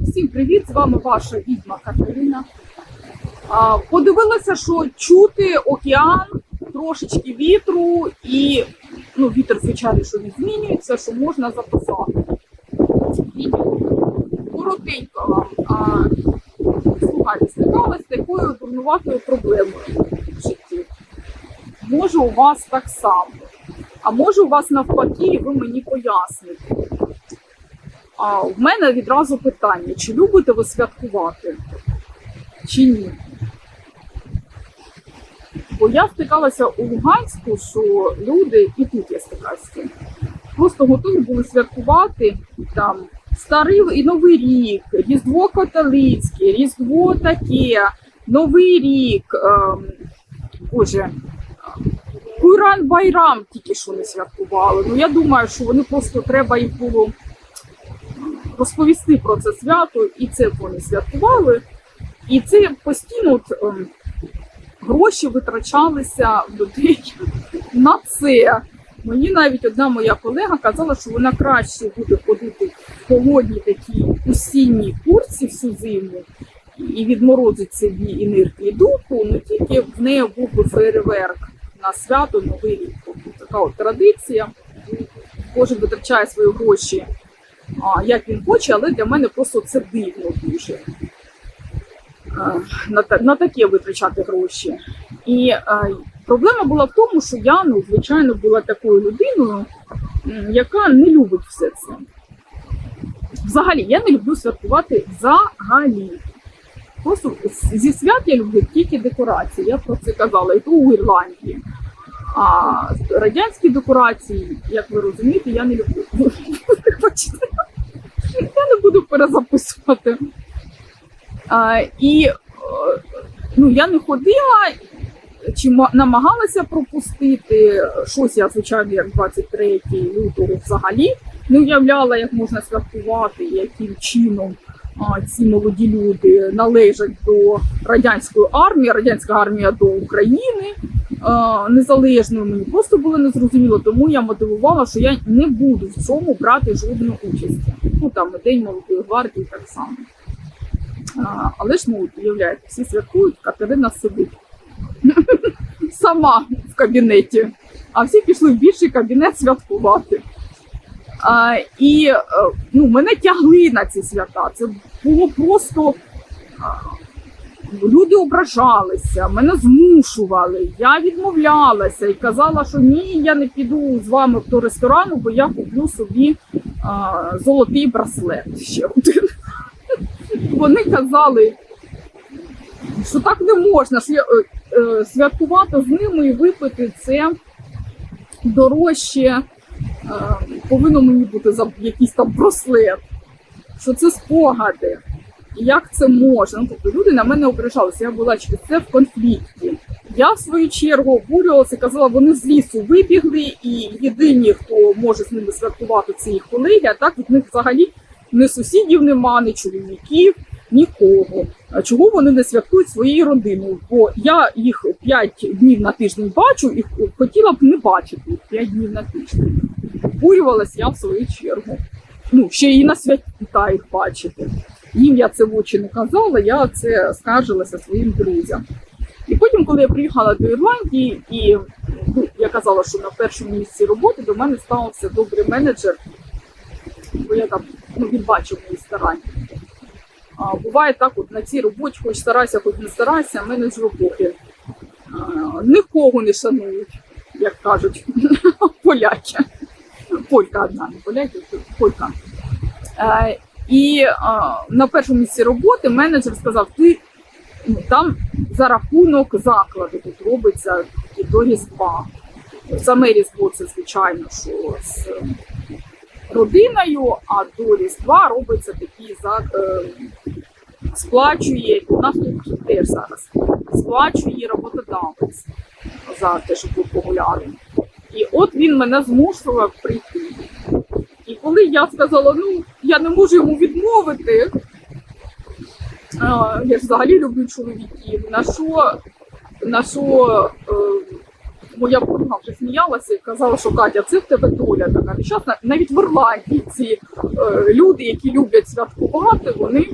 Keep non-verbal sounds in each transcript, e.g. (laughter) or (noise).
Всім привіт! З вами ваша відьма Катерина. Подивилася, що чути океан, трошечки вітру, і ну, вітер, звичайно, що не змінюється, що можна записати. Коротенько вам. А, слухайте, стикалася з такою дурнуватою проблемою в житті. Може, у вас так само. А може, у вас навпаки, і ви мені поясните. А в мене відразу питання: чи любите ви святкувати? Чи ні? Бо я стикалася у Луганську, що люди, і тут я стикалася, просто готові були святкувати там старий і Новий рік, Різдво католицьке, Різдво таке, Новий рік, ем, Боже, Куран Байрам тільки що не святкували. Ну я думаю, що вони просто треба їх було розповісти про це свято, і це вони святкували. І це постійно от, ем, гроші витрачалися в людей (laughs) на це. Мені навіть одна моя колега казала, що вона краще буде ходити в холодній такій осінній курці всю зиму і відморозить собі і нирки, і духу, ну тільки в неї був би фейерверк на свято Новий рік. Така от традиція. Кожен витрачає свої гроші а, як він хоче, але для мене просто це дивно дуже. На, на таке витрачати гроші. І а, проблема була в тому, що я, ну, звичайно, була такою людиною, яка не любить все це. Взагалі, я не люблю святкувати взагалі. Просто зі свят я люблю тільки декорації. Я про це казала, і то у Ірландії. А радянські декорації, як ви розумієте, я не люблю. (laughs) Бачите? Перезаписувати. А, і е, ну, я не ходила чи намагалася пропустити щось, я, звичайно, як 23 лютого взагалі не уявляла, як можна святкувати, яким чином ці молоді люди належать до радянської армії, радянська армія до України незалежною. Мені просто було незрозуміло, тому я мотивувала, що я не буду в цьому брати жодної участі. Ну там День молодої гвардії так само. А, але ж ну, уявляєте, всі святкують, Катерина сидить (laughs) сама в кабінеті, а всі пішли в більший кабінет святкувати. А, і е, ну, мене тягли на ці свята. Це було просто. Люди ображалися, мене змушували. Я відмовлялася і казала, що ні, я не піду з вами до ресторану, бо я куплю собі а, золотий браслет. Ще один. (laughs) Вони казали, що так не можна, е, е, святкувати з ними і випити це дорожче. Повинно мені бути за якийсь там браслет, що це спогади. Як це можна? Ну, тобто люди на мене ображалися, я була через це в конфлікті. Я в свою чергу обурювалася, казала, вони з лісу вибігли, і єдині, хто може з ними святкувати, це їх колеги, а так від них взагалі ні сусідів нема, ні чоловіків, нікого. А чого вони не святкують своєю родиною? Бо я їх 5 днів на тиждень бачу і хотіла б не бачити їх 5 днів на тиждень. Обурювалась я в свою чергу. Ну, ще і на свята їх бачити. Їм я це в очі не казала, я це скаржилася своїм друзям. І потім, коли я приїхала до Ірландії, і ну, я казала, що на першому місці роботи до мене стався добрий менеджер, бо я там ну, він бачив мої старання. А, буває так, от на цій роботі, хоч старайся, хоч не старайся, менеджеру похер. А, Нікого не шанують, як кажуть (laughs) поляки. Полька одна, не поляки, полька. І а, на першому місці роботи менеджер сказав: ти ну, там за рахунок закладу тут робиться і до Різдва. Саме Різдво це звичайно, що з родиною, а до Різдва робиться такий зак... е, сплачує, нас тут теж зараз сплачує роботодавець за те, щоб був популярним. І от він мене змушував прийти. І коли я сказала, ну я не можу йому відмовити, а, я ж взагалі люблю чоловіків, на що, на що е, моя подруга вже сміялася і казала, що Катя, це в тебе доля така нещасна. Навіть в Ірландії ці е, люди, які люблять святкувати, вони,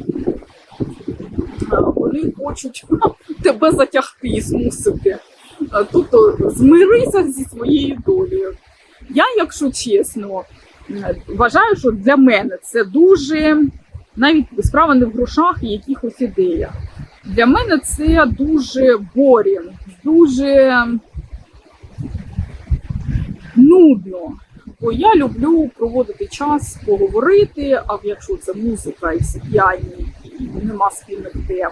е, вони хочуть (laughs) тебе затягти змусити. Е, Тобто змирися зі своєю долею. Я, якщо чесно, вважаю, що для мене це дуже навіть справа не в грошах і якихось ідеях. Для мене це дуже борінг, дуже нудно. Бо я люблю проводити час, поговорити, а якщо це музика і всі п'яні, і нема спільних тем,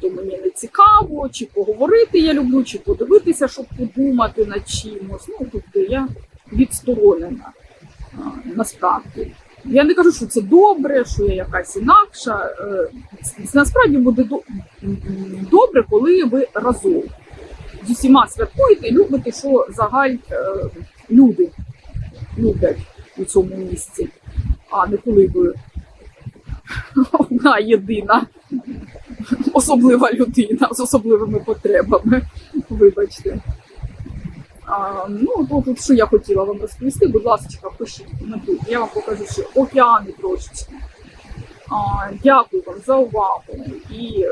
то мені не цікаво, чи поговорити я люблю, чи подивитися, щоб подумати над чимось. Ну, тобто я відсторонена насправді. Я не кажу, що це добре, що я якась інакша. Е, ц- Насправді буде до- добре, коли ви разом з усіма святкуєте і любите, що загаль е, люди люблять у цьому місці, а не коли ви (laughs) одна єдина (laughs) особлива людина з особливими потребами. Вибачте. А, ну, то тут що я хотіла вам розповісти, будь ласка, пишіть, коментуйте. Я вам покажу ще океани трошечки. А, дякую вам за увагу і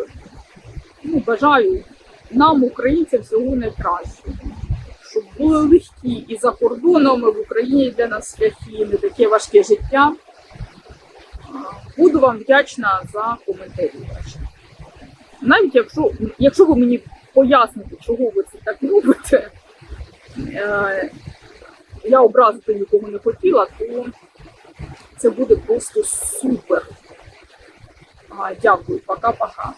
ну, бажаю нам, українцям, всього найкращого. Щоб були легкі і за кордоном, і в Україні для нас шляхи, не таке важке життя. Буду вам вдячна за коментарі ваші. Навіть якщо, якщо ви мені поясните, чого ви це так любите, е, я образити нікого не хотіла, то це буде просто супер. Дякую, пока-пока.